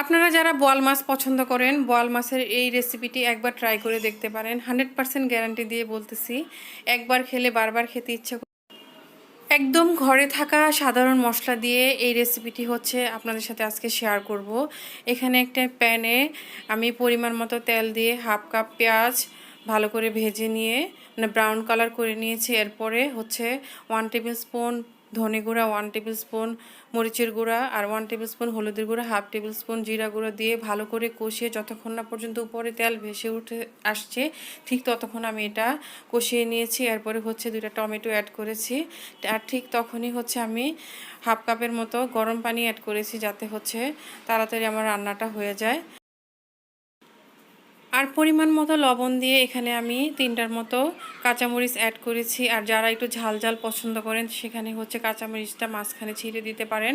আপনারা যারা বোয়াল মাছ পছন্দ করেন, বোয়াল মাছের এই রেসিপিটি একবার ট্রাই করে দেখতে পারেন। হান্ড্রেড পারসেন্ট গ্যারান্টি দিয়ে বলতেছি, একবার খেলে বারবার খেতে ইচ্ছে। একদম ঘরে থাকা সাধারণ মশলা দিয়ে এই রেসিপিটি হচ্ছে আপনাদের সাথে আজকে শেয়ার করব। এখানে একটা প্যানে আমি পরিমাণ মতো তেল দিয়ে হাফ কাপ পেঁয়াজ ভালো করে ভেজে নিয়ে মানে ব্রাউন কালার করে নিয়েছি। এরপরে হচ্ছে ওয়ান টেবিল স্পুন ধনে গুঁড়া ওয়ান টেবিল স্পুন মরিচের গুঁড়া আর ওয়ান টেবিল স্পুন হলুদের গুঁড়া হাফ টেবিল স্পুন জিরা গুঁড়া দিয়ে ভালো করে কষিয়ে যতক্ষণ না পর্যন্ত উপরে তেল ভেসে উঠে আসছে, ঠিক ততক্ষণ আমি এটা কষিয়ে নিয়েছি। এরপরে হচ্ছে দুইটা টমেটো অ্যাড করেছি। আর ঠিক তখনই হচ্ছে আমি হাফ কাপের মতো গরম পানি অ্যাড করেছি যাতে হচ্ছে তাড়াতাড়ি আমার রান্নাটা হয়ে যায়। আর পরিমাণ মতো লবণ দিয়ে এখানে আমি তিনটার মতো কাঁচামরিচ অ্যাড করেছি। আর যারা একটু ঝাল ঝাল পছন্দ করেন, সেখানে হচ্ছে কাঁচামরিচটা মাঝখানে ছিঁড়ে দিতে পারেন।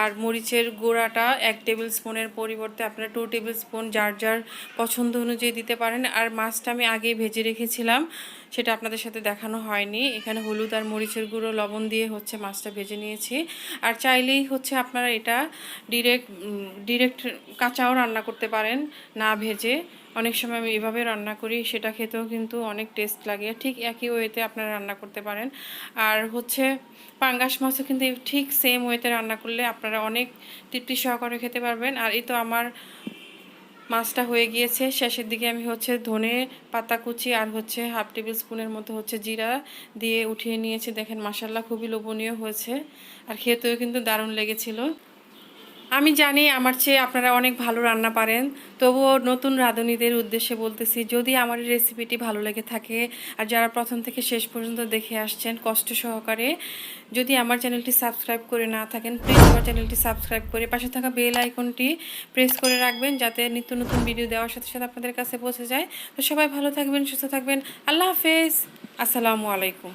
আর মরিচের গোড়াটা এক টেবিল স্পুনের পরিবর্তে আপনারা টু টেবিল স্পুন যার যার পছন্দ অনুযায়ী দিতে পারেন। আর মাছটা আমি আগে ভেজে রেখেছিলাম। সেটা আপনাদের সাথে দেখানো হয়নি। এখানে হলুদ আর মরিচের গুঁড়ো, লবণ দিয়ে হচ্ছে মাছটা ভেজে নিয়েছি। আর চাইলেই হচ্ছে আপনারা এটা ডিরেক্ট ডিরেক্ট কাঁচাও রান্না করতে পারেন, না ভেজে। অনেক সময় আমি এভাবে রান্না করি, সেটা খেতেও কিন্তু অনেক টেস্ট লাগে। ঠিক একই ওয়েতে আপনারা রান্না করতে পারেন। আর হচ্ছে পাঙ্গাস মাছও কিন্তু ঠিক সেম ওয়েতে রান্না করলে আপনারা অনেক তৃপ্তি সহকারে খেতে পারবেন। আর এই তো আমার মাছটা হয়ে গিয়েছে। শেষের দিকে আমি হচ্ছে ধনে পাতা কুচি আর হচ্ছে হাফ টেবিল স্পুনের মতো হচ্ছে জিরা দিয়ে উঠিয়ে নিয়েছে। দেখেন মাসাল্লাহ খুবই লোভনীয় হয়েছে। আর খেতেও কিন্তু দারুণ লেগেছিল। আমি জানি আমার চেয়ে আপনারা অনেক ভালো রান্না পারেন, তবুও নতুন রাঁধুনিদের উদ্দেশ্যে বলতেছি, যদি আমার রেসিপিটি ভালো লেগে থাকে আর যারা প্রথম থেকে শেষ পর্যন্ত দেখে আসছেন কষ্ট সহকারে, যদি আমার চ্যানেলটি সাবস্ক্রাইব করে না থাকেন প্লিজ আমার চ্যানেলটি সাবস্ক্রাইব করে পাশে থাকা বেল আইকনটি প্রেস করে রাখবেন, যাতে নিত্য নতুন ভিডিও দেওয়ার সাথে সাথে আপনাদের কাছে পৌঁছে যায়। তো সবাই ভালো থাকবেন, সুস্থ থাকবেন, আল্লাহ হাফেজ, আসসালামু আলাইকুম।